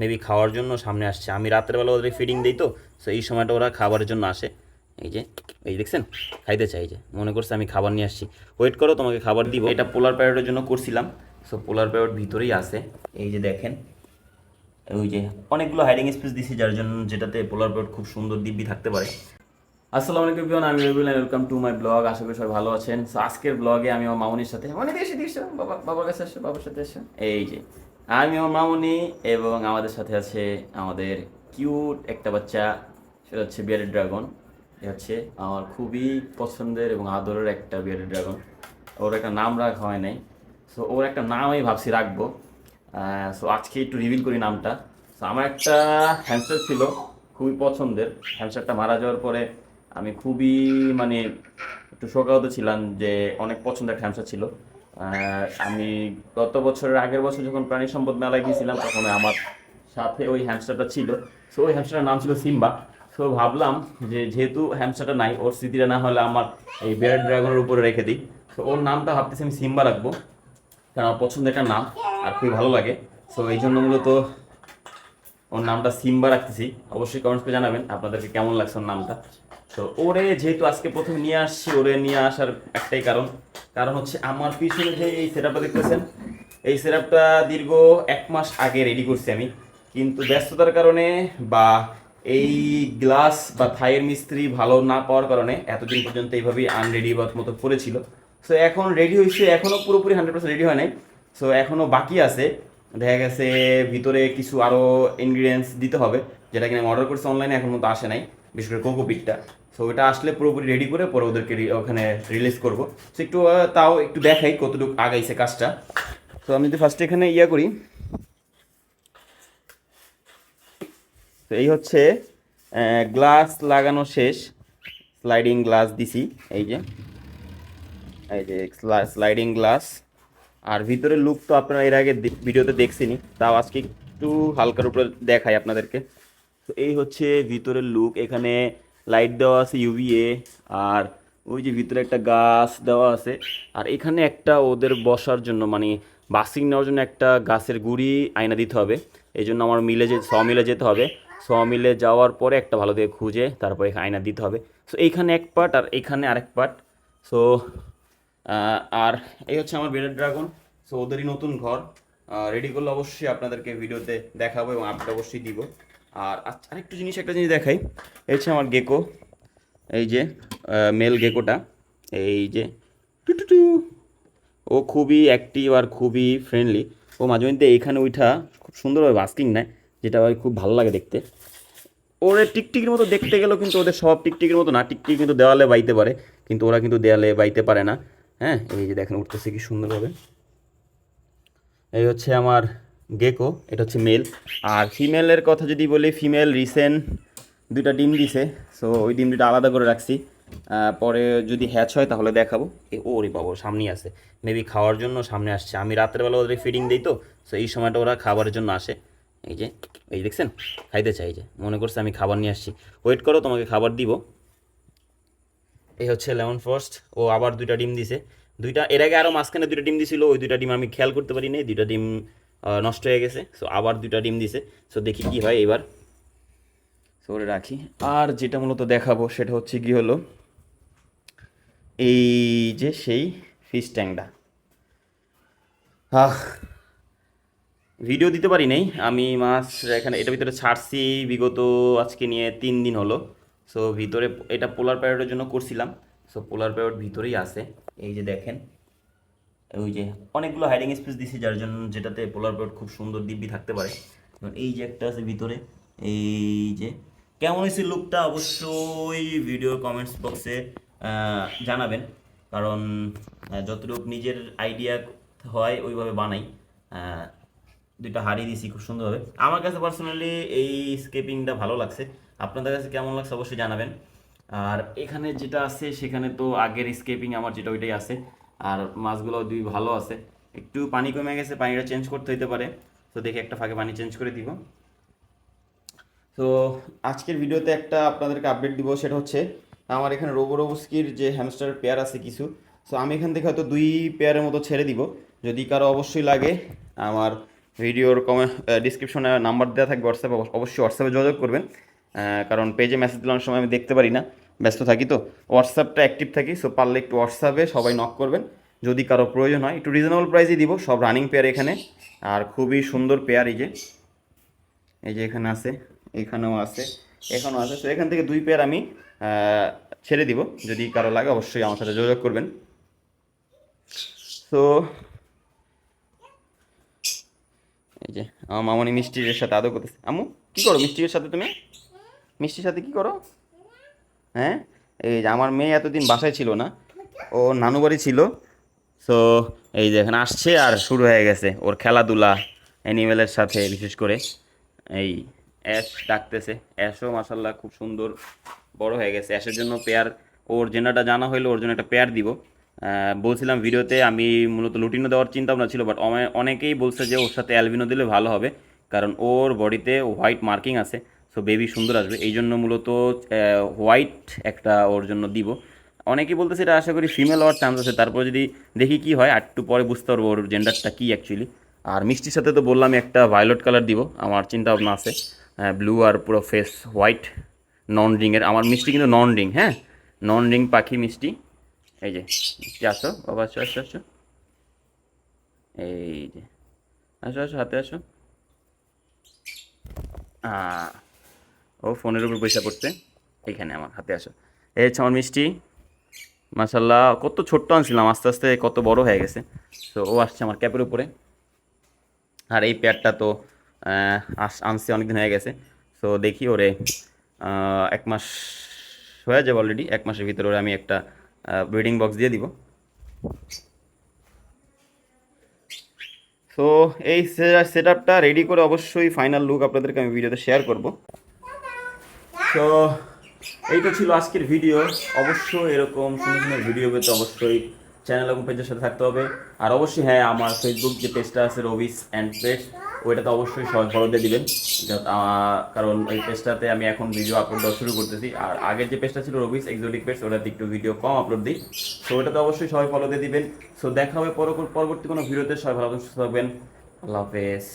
Maybe খাওয়ার জন্য সামনে আসছে। আমি রাতের বেলা ওদের ফিডিং দিই তো সো এই সময়টা ওরা খাবারের জন্য আসে। এই যে, এই দেখছেন? খাইতে চাই যে, মনে করছে আমি খাবার নিয়ে আসছি। ওয়েট করো, তোমাকে খাবার দিব। এটা পোলার প্যারটের জন্য করছিলাম। সো পোলার প্যারট ভিতরেই আছে। এই যে দেখেন, ওই যে অনেকগুলো হাইডিং স্পেস দিছি, যার জন্য যেটাতে পোলার প্যারট খুব সুন্দর দিব্যি থাকতে পারে। আসসালামু আলাইকুম বিয়ন আমি Rabiul welcome to my blog আশা করি সবাই ভালো আছেন। সো আজকের ব্লগে আমি আমার মামনির সাথে অনেক এসে দিয়েছ বাবা, বাবার কাছে আসো বাবার সাথে এসো। এই যে আমি আমার মামনি এবং আমাদের সাথে আছে আমাদের কিউট একটা বাচ্চা, সেটা হচ্ছে বিয়ারের ড্রাগন এ হচ্ছে আমার খুবই পছন্দের এবং আদরের একটা বিয়ারের ড্রাগন ওর একটা নাম রাখা হয় নাই। সো ওর একটা নাম আমি ভাবছি রাখব। সো আজকে একটু রিভিল করি নামটা। সো আমার একটা হ্যামস্টার ছিল, খুবই পছন্দের। হ্যামস্টারটা মারা যাওয়ার পরে আমি খুবই মানে একটু শোকাহত ছিলাম যে অনেক পছন্দের একটা হ্যামস্টার ছিল। আমি গত বছরের আগের বছর যখন প্রাণী সম্পদ মেলায় গিয়েছিলাম, তখন আমার সাথে ওই হ্যামস্টারটা ছিল। সো ওই হ্যামস্টারের নাম ছিল সিম্বা। সো ভাবলাম যে যেহেতু হ্যামস্টারটা নাই, ওর স্মৃতিটা না হলে আমার এই বেয়ার ড্রাগনের উপরে রেখে দিই। তো ওর নামটা ভাবতেছি আমি সিম্বা রাখব, কারণ আমার পছন্দের একটা নাম আর খুবই ভালো লাগে। সো এই জন্য মূলত ওর নামটা সিম্বা রাখতেছি। অবশ্যই কমেন্টস জানাবেন আপনাদেরকে কেমন লাগছে ওর নামটা। তো ওরে যেহেতু আজকে প্রথমে নিয়ে আসছি, ওরে নিয়ে আসার একটাই কারণ। কারণ হচ্ছে আমার পিছনে যে এই সেটআপটা দেখতেছেন, এই সেটআপটা দীর্ঘ এক মাস আগে রেডি করছি আমি। কিন্তু ব্যস্ততার কারণে বা এই গ্লাস বা থাইয়ের মিস্ত্রি ভালো না পাওয়ার কারণে এতদিন পর্যন্ত এইভাবেই আনরেডি বা মতো পড়েছিল। সো এখন রেডি হয়েছে এখনও পুরোপুরি হান্ড্রেড পার্সেন্ট রেডি হয় নাই। সো এখনও বাকি আছে। দেখা গেছে ভিতরে কিছু আরও ইনগ্রিডিয়েন্টস দিতে হবে, যেটা কিনা আমি অর্ডার করছি অনলাইনে এখন মতো আসে নাই। বিশেষ করে কোকোপিটটা। সো ওটা আসলে পুরোপুরি রেডি করে পরে ওদেরকে ওখানে রিলিজ করব। সো একটু তাও একটু দেখাই কতটুকু আগাইছে কাজটা। তো আমি যদি ফার্স্টে এখানে ইয়া করি। তো এই হচ্ছে গ্লাস লাগানো শেষ। স্লাইডিং গ্লাস দিছি, এই যে। এই যে স্লাইডিং গ্লাস আর ভিতরের লুক তো আপনারা এর আগে ভিডিওতে দেখছেনই তাও আজকে একটু হালকার উপরে দেখাই আপনাদেরকে। তো এই হচ্ছে ভিতরের লুক এখানে লাইট দেওয়া আছে ইউভিএ আর ওই যে ভিতরে একটা গাছ দেওয়া আছে। আর এখানে একটা ওদের বসার জন্য মানে বাসিং নেওয়ার জন্য একটা গাছের গুড়ি আয়না দিতে হবে। এই জন্য আমার মিলে যে স মিলে যেতে হবে। স মিলে যাওয়ার পরে একটা ভালো দিয়ে খুঁজে তারপরে আয়না দিতে হবে। সো এইখানে এক পার্ট আর এইখানে আরেক পার্ট সো আর এই হচ্ছে আমার বেডের ড্রাগন সো ওদেরই নতুন ঘর। রেডি করলে অবশ্যই আপনাদেরকে ভিডিওতে দেখাবো এবং আপডেট অবশ্যই দিব। আর আচ্ছা, আরেকটু জিনিস একটা জিনিস দেখাই। এই হচ্ছে আমার গেকো এই যে মেল গেকোটা এই যে টুটুটু ও খুবই অ্যাক্টিভ আর খুবই ফ্রেন্ডলি ও মাঝে মধ্যে এইখানে উঠা খুব সুন্দরভাবে বাস্কিং নেয় যেটা আমার খুব ভালো লাগে দেখতে। ওরা টিকটিকির মতো দেখতে গেলেও কিন্তু ওদের সব টিকটিকির মতো না। টিকটিকি কিন্তু দেওয়ালে বাইতে পারে কিন্তু ওরা কিন্তু দেওয়ালে বাইতে পারে না। হ্যাঁ এই যে দেখেন উঠতেছে কি সুন্দরভাবে। এই হচ্ছে আমার গেকো এটা হচ্ছে মেল আর ফিমেলের কথা যদি বলি ফিমেল রিসেন্ট দুইটা ডিম দিছে সো ওই ডিম দুটো আলাদা করে রাখছি। পরে যদি হ্যাচ হয়, তাহলে দেখাবো। এ, ওরে বাবা, সামনেই আছে। মেবি খাওয়ার জন্য সামনে আসছে। আমি রাতের বেলা ওদের ফিডিং দিই তো সো এই সময়টা ওরা খাবারের জন্য আসে। এই যে, এই দেখছেন? খাইতে চাই যে, মনে করছে আমি খাবার নিয়ে আসছি। ওয়েট করো, তোমাকে খাবার দিব। এই হচ্ছে লেমন ফ্রস্ট ও আবার দুইটা ডিম দিছে। দুইটা, এর আগে আরও মাঝখানে দুইটা ডিম দিছিল, ওই দুইটা ডিম আমি খেয়াল করতে পারি নাই দুইটা ডিম নষ্ট হয়ে গেছে। সো আবার দুইটা ডিম দিছে। সো দেখি কি হয় এবার। সো ওরে রাখি। আর যেটা মূলত দেখাবো সেটা হচ্ছে কি হলো, এই যে সেই ফিশ ট্যাংটা আহ ভিডিও দিতে পারি নাই। আমি মাছ এখানে, এটার ভিতরে ছাড়ছি। বিগত আজকে নিয়ে তিন দিন হলো। সো ভিতরে এটা পোলার প্যারটের জন্য করছিলাম। সো পোলার প্যারট ভিতরেই আছে। এই যে দেখেন ওই যে অনেকগুলো হাইডিং স্পেস দিছি, যার জন্য যেটাতে পোলার প্যারট খুব সুন্দর দিব্যি থাকতে পারে। এই যে একটা আছে ভিতরে, এই যে কেমন হয়েছে লুকটা অবশ্যই ভিডিও কমেন্টস বক্সে জানাবেন। কারণ যতটুকু নিজের আইডিয়া হয়, ওইভাবে বানাই। দুইটা হারিয়ে দিয়েছি খুব সুন্দরভাবে। আমার কাছে পার্সোনালি এই স্কেপিংটা ভালো লাগছে। আপনাদের কাছে কেমন লাগছে অবশ্যই জানাবেন। আর এখানে যেটা আছে, সেখানে তো আগের স্কেপিং আমার যেটা, ওইটাই আছে। আর মাছগুলো দুই ভালো আছে। একটু পানি কমে গেছে, পানিটা চেঞ্জ করতে হইতে পারে। তো দেখে একটা ফাঁকে পানি চেঞ্জ করে দিব। তো আজকের ভিডিওতে একটা আপনাদেরকে আপডেট দিব, সেটা হচ্ছে আমার এখানে রোবোরোবস্কির যে হ্যামস্টার পেয়ার আছে কিছু সো আমি এখান থেকে হয়তো দুই পেয়ারের মতো ছেড়ে দিব। যদি কারও অবশ্যই লাগে, আমার ভিডিওর কমে ডিসক্রিপশনে নাম্বার দেওয়া থাকবে হোয়াটসঅ্যাপে অবশ্যই হোয়াটসঅ্যাপে যোগাযোগ করবেন। কারণ পেজে মেসেজ দিলে অনেক সময় আমি দেখতে পারি না। ব্যস্ত থাকি তো। হোয়াটসঅ্যাপটা অ্যাক্টিভ থাকি সো পারলে একটু হোয়াটসঅ্যাপে সবাই নক করবেন। যদি কারও প্রয়োজন হয়, একটু রিজনেবল প্রাইসই দিব, সব রানিং পেয়ার এখানে। আর খুবই সুন্দর পেয়ার এই যে। এই যে এখানে আছে, এখানেও আছে এখানেও আছে। তো এখান থেকে দুই পেয়ার আমি ছেড়ে দিব। যদি কারও লাগে, অবশ্যই আমার সাথে যোগাযোগ করবেন। তো এই যে, আমার মামনি মিষ্টির সাথে আদৌ করতেছে। আমু কী করো? মিষ্টির সাথে তুমি? মিষ্টির সাথে কী করো? হ্যাঁ? এই যে আমার মেয়ে এতদিন বাসায় ছিল না। ও নানু বাড়ি ছিল। সো এই যে এখানে আসছে আর শুরু হয়ে গেছে ওর খেলাধুলা অ্যানিমেলের সাথে বিশেষ করে। এই অ্যাশ ডাকতেছে। অ্যাশও মাসাল্লাহ খুব সুন্দর বড় হয়ে গেছে। অ্যাশের জন্য পেয়ার ওর জেনাটা জানা হইল, ওর জন্য একটা পেয়ার দিব। বলছিলাম ভিডিওতে আমি মূলত লুটিনো দেওয়ার চিন্তা ভাবনা ছিল বাট অনেকেই বলছে যে ওর সাথে অ্যালবিনো দিলে ভালো হবে, কারণ ওর বডিতে হোয়াইট মার্কিং আছে। সো বেবি সুন্দর আসবে। এই জন্য মূলত হোয়াইট একটা ওর জন্য দিব। অনেকেই বলতেছে এটা আশা করি ফিমেল হওয়ার চান্স আছে। তারপর যদি দেখি কি হয় আর একটু পরে বুঝতে পারব ওর জেন্ডারটা কী অ্যাকচুয়ালি আর মিষ্টির সাথে তো বললাম একটা ভায়োলেট কালার দিব। আমার চিন্তা ভাবনা আছে ব্লু আর পুরো ফেস হোয়াইট নন রিংয়ের আমার মিষ্টি কিন্তু নন রিং হ্যাঁ? নন রিং পাখি মিষ্টি। এই যে আসো। বাবা আসো আসো আসো। এই যে আসো আসো হাতে আসো। আহ, ও ফোনের উপর পয়সা করতে এখানে আমার হাতে আসো। এই হচ্ছে আমার মিষ্টি। মাসাল্লাহ কত ছোট্ট আনছিলাম, আস্তে আস্তে কত বড় হয়ে গেছে। তো ও আসছে আমার ক্যাপের উপরে। আর এই প্যাডটা তো আস- আনছে অনেকদিন হয়ে গেছে। সো দেখি ওরে এক মাস হয়ে যাবে অলরেডি এক মাসের ভিতরে ওরে আমি একটা ব্রিডিং বক্স দিয়ে দিব। সো এই সেট আপটা রেডি করে অবশ্যই ফাইনাল লুক আপনাদেরকে আমি ভিডিওতে শেয়ার করব। তো এই তো ছিল আজকের ভিডিও অবশ্যই এরকম সুন্দর সুন্দর ভিডিও পেতে অবশ্যই চ্যানেল এবং পেজের সাথে থাকতে হবে। আর অবশ্যই হ্যাঁ আমার ফেসবুক যে পেজটা আছে রবিস অ্যান্ড পেজ ওইটাতে অবশ্যই সবাই ফলো দিয়ে দিবেন। কারণ ওই পেজটাতে আমি এখন ভিডিও আপলোড দেওয়া শুরু করতেছি। আর আগের যে পেজটা ছিল রবিস এক্সোটিক পেজ ওটাতে একটু ভিডিও কম আপলোড দিই। তো ওটাতে অবশ্যই সবাই ফলো দিয়ে দিবেন। সো দেখা হবে পরবর্তী কোনো ভিডিওতে সবাই ভালো সুস্থ থাকবেন। আল্লাহ হাফেজ।